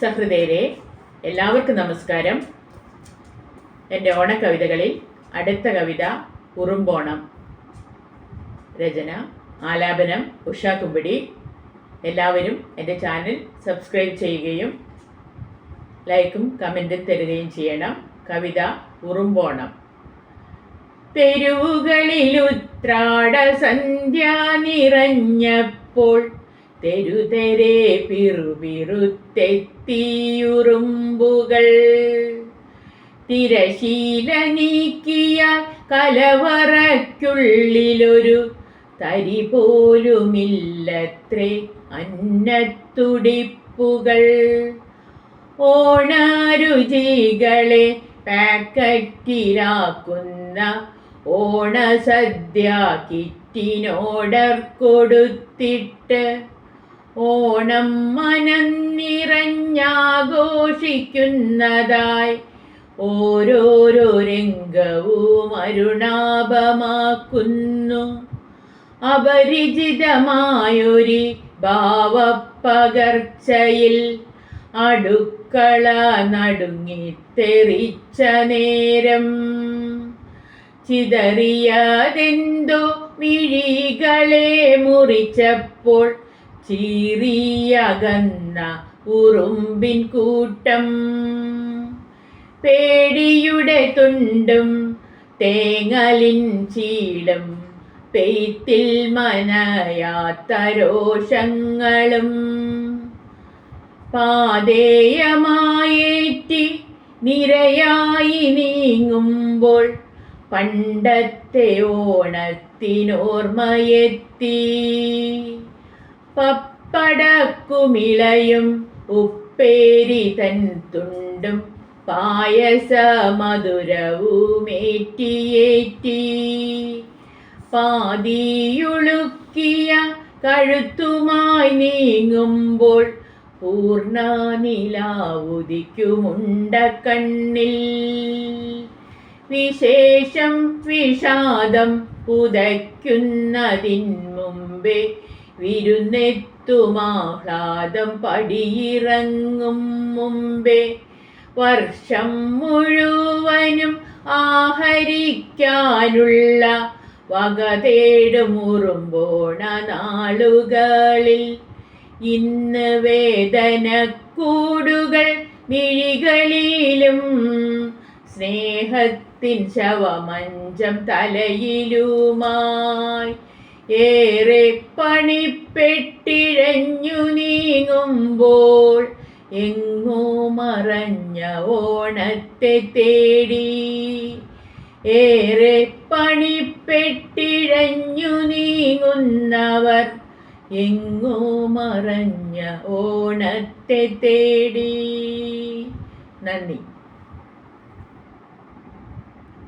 സഹൃദയരെ എല്ലാവർക്കും നമസ്കാരം. എന്റെ ഓണക്കവിതകളിൽ അടുത്ത കവിത ഉറുമ്പോണം. രചന ആലാപനം ഉഷ കുമ്പിടി. എല്ലാവരും എന്റെ ചാനൽ സബ്സ്ക്രൈബ് ചെയ്യുകയും ലൈക്കും കമന്റും തരുകയും ചെയ്യണം. കവിത ഉറുമ്പോണം. തെരുവുകളിൽ ഉത്രാട സന്ധ്യ നിറഞ്ഞപ്പോൾ തെരുതെരെ പിറുപിറുത്തെത്തിയുറുമ്പുകൾ തിരശീല നീക്കിയ കലവറയ്ക്കുള്ളിലൊരു തരി പോലുമില്ലത്രേ അന്നത്തുടിപ്പുകൾ. ഓണരുചികളെ പാക്കറ്റിലാക്കുന്ന ഓണസദ്യ കിറ്റിനോടർ കൊടുത്തിട്ട് ഓണം മനം നിറഞ്ഞാഘോഷിക്കുന്നതായി ഓരോരോ രംഗവും അരുണാപമാക്കുന്നു. അപരിചിതമായൊരു ഭാവപ്പകർച്ചയിൽ അടുക്കള നടുങ്ങിത്തെറിച്ച നേരം. ചിതറിയതെന്തോ മിഴികളെ മുറിച്ചപ്പോൾ ചീറിയകന്ന ഉറുമ്പിൻ കൂട്ടം. പേടിയുടെ തുണ്ടും തേങ്ങലിൻ ചീടും പെയ്ത്തിൽ മനയാത്ത രോഷങ്ങളും. പാതേയമായേറ്റി നിരയായി നീങ്ങുമ്പോൾ പണ്ടത്തെ ഓണത്തിനോർമ്മയെത്തി. പപ്പടക്കുമിളയും ഉപ്പേരി തൻ തുണ്ടും പായസ മധുരവുമേറ്റിയേറ്റി പാതിയുളുക്കിയ കഴുത്തുമായി നീങ്ങുമ്പോൾ പൂർണ നിലാവുദിക്കുമുണ്ട കണ്ണിൽ വിശേഷം വിഷാദം പുതയ്ക്കുന്നതിന് മുമ്പേ വിരുന്നെത്തുമാഹ്ലാദം പടിയിറങ്ങും മുമ്പേ. വർഷം മുഴുവനും ആഹരിക്കാനുള്ള വക തേടുമുറുമ്പോണ നാളുകളിൽ. ഇന്ന് വേദന കൂടുകൾ മിഴികളിലും സ്നേഹത്തിൻ ശവമഞ്ചം തലയിലുമായി. ഏറെ പണിപ്പെട്ടിഴഞ്ഞു നീങ്ങുമ്പോൾ എങ്ങോ മറഞ്ഞ ഓണത്തെ തേടി. ഏറെ പണിപ്പെട്ടിഴഞ്ഞു നീങ്ങുന്നവർ എങ്ങോ മറഞ്ഞ ഓണത്തെ തേടി. നന്ദി.